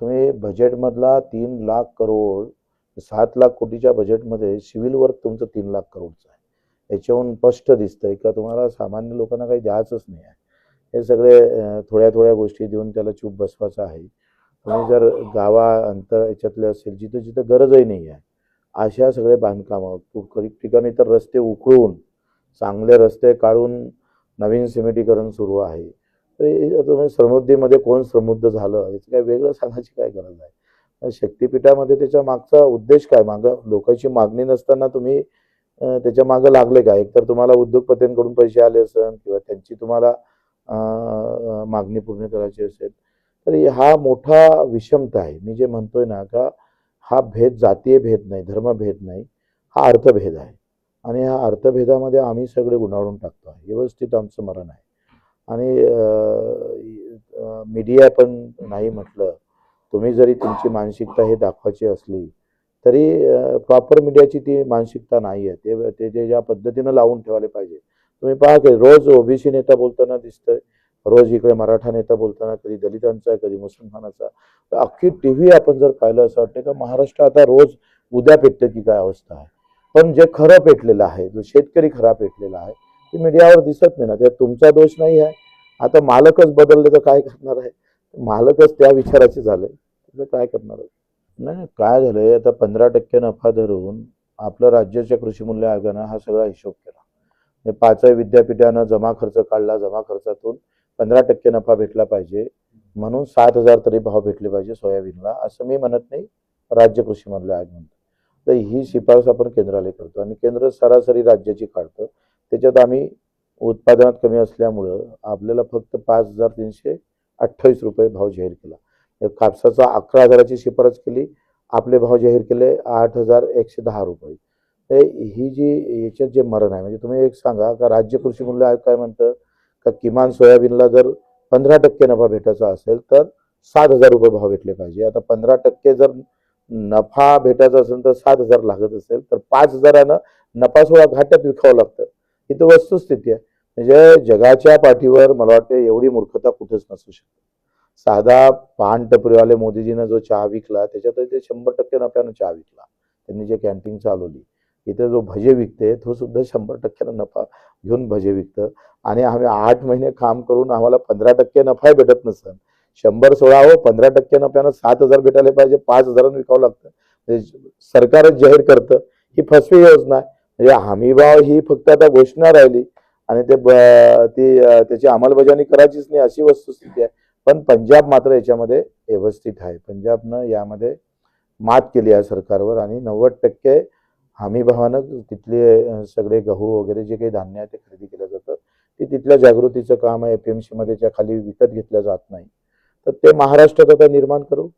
तुम्ही बजेटमधला तीन लाख करोड सात लाख कोटीच्या बजेटमध्ये सिव्हिल वर्क तुमचं तीन लाख करोडचं आहे. याच्याहून स्पष्ट दिसतंय का तुम्हाला सामान्य लोकांना काही द्यायचंच नाही आहे. हे सगळे थोड्या थोड्या गोष्टी देऊन त्याला चूप बसवायचं आहे. तुम्ही जर गावा अंतर याच्यातले असेल जिथं जिथं गरजही नाही आहे अशा सगळे बांधकामं काही ठिकाणी तर रस्ते उकळून चांगले रस्ते काढून नवीन सिमेंटीकरण सुरू आहे. तर तुम्ही समृद्धीमध्ये कोण समृद्ध झालं याचं काय वेगळं सांगायची काय गरज आहे शक्तिपीठामध्ये त्याच्या मागचा उद्देश काय? मागं लोकांची मागणी नसताना तुम्ही त्याच्या मागं लागले काय एक तर तुम्हाला उद्योगपतींकडून पैसे आले असेल किंवा त्यांची तुम्हाला मागणी पूर्ण करायची असेल तर हा मोठा विषमता आहे. मी जे म्हणतोय ना का हा भेद जातीय भेद नाही धर्मभेद नाही हा अर्थभेद आहे. आणि ह्या अर्थभेदामध्ये आम्ही सगळे गुणावून टाकतो आहे. व्यवस्थित आमचं मरण आहे. आणि मीडिया पण नाही म्हटलं. तुम्ही जरी तुमची मानसिकता हे दाखवायची असली तरी प्रॉपर मीडियाची ती मानसिकता नाही आहे. ते ते जे ज्या पद्धतीनं लावून ठेवायला पाहिजे. तुम्ही पहा की रोज ओबीसी नेता बोलताना दिसतंय. रोज इकडे मराठा नेता बोलताना कधी दलितांचा कधी मुसलमानाचा. तर अख्खी टी व्ही आपण जर पाहिलं असं वाटतं का महाराष्ट्र आता रोज उद्या पेटतं की काय अवस्था आहे. पण जे खरं पेटलेलं आहे जो शेतकरी खरा पेटलेला आहे ते मीडियावर दिसत नाही ना. त्यात तुमचा दोष नाही आहे. आता मालकच बदलले तर काय करणार आहे? मालकच त्या विचाराचे झाले तर काय करणार आहे? नाही नाही, काय झालंय? आता पंधरा टक्के नफा धरून आपलं राज्याच्या कृषी मूल्य आयोगानं हा सगळा हिशोब केला. म्हणजे पाचही विद्यापीठानं जमा खर्च काढला. जमा खर्चातून पंधरा टक्के नफा भेटला पाहिजे. म्हणून सात हजार तरी भाव भेटले पाहिजे सोयाबीनला असं मी म्हणत नाही. राज्य कृषी मूल्य आयोग म्हणतो. तर ही शिफारस आपण केंद्राला करतो. आणि केंद्र सरासरी राज्याची काढतं. त्याच्यात आम्ही उत्पादनात कमी असल्यामुळं आपल्याला फक्त पाच हजार तीनशे अठ्ठावीस रुपये भाव जाहीर केला. कापसाचा अकरा हजाराची शिफारस केली. आपले भाव जाहीर केले आठ हजार एकशे दहा रुपये. तर ही जी याच्यात जे मरण आहे म्हणजे तुम्ही एक सांगा का राज्य कृषी मूल्य आयोग काय म्हणतं? का किमान सोयाबीनला जर पंधरा टक्के नफा भेटायचा असेल तर सात हजार रुपये भाव भेटले पाहिजे. आता पंधरा टक्के जर नफा भेटायचा असेल तर सात हजार लागत असेल तर पाच हजारानं नफा सोळा घाट्यात विकावं लागतं. ही तर वस्तुस्थिती आहे. म्हणजे जगाच्या पाठीवर मला वाटते एवढी मूर्खता कुठेच नसू शकते. साधा पान टपरीवाले मोदीजीनं जो चहा विकला त्याच्यात ते शंभर टक्के नफ्यानं चहा विकला. त्यांनी जे कॅन्टीन चालवली इथे जो भजे विकते तो सुद्धा शंभर टक्क्यानं नफा घेऊन भजे विकतं. आणि आम्ही आठ महिने काम करून आम्हाला पंधरा टक्के नफाही भेटत नसतं शंभर सोळा हो पंधरा टक्के नफ्यानं सात हजार भेटायला पाहिजे पाच हजारानं विकावं लागतं. म्हणजे सरकारच जाहीर करतं ही फसवी योजना आहे. म्हणजे हमीभाव ही फक्त आता घोषणा राहिली आणि ते ब- ती त्याची अंमलबजावणी करायचीच नाही अशी वस्तुस्थिती आहे. पण पंजाब मात्र याच्यामध्ये व्यवस्थित आहे. पंजाबनं यामध्ये मात केली आहे सरकारवर आणि नव्वद टक्के हमीभावानं तिथले सगळे गहू वगैरे जे काही धान्य आहे ते खरेदी केलं जातं. ते तिथल्या जागृतीचं काम आहे. एफ एम सीमध्ये त्या खाली विकत घेतलं जात नाही. तर ते महाराष्ट्रात आता निर्माण करू.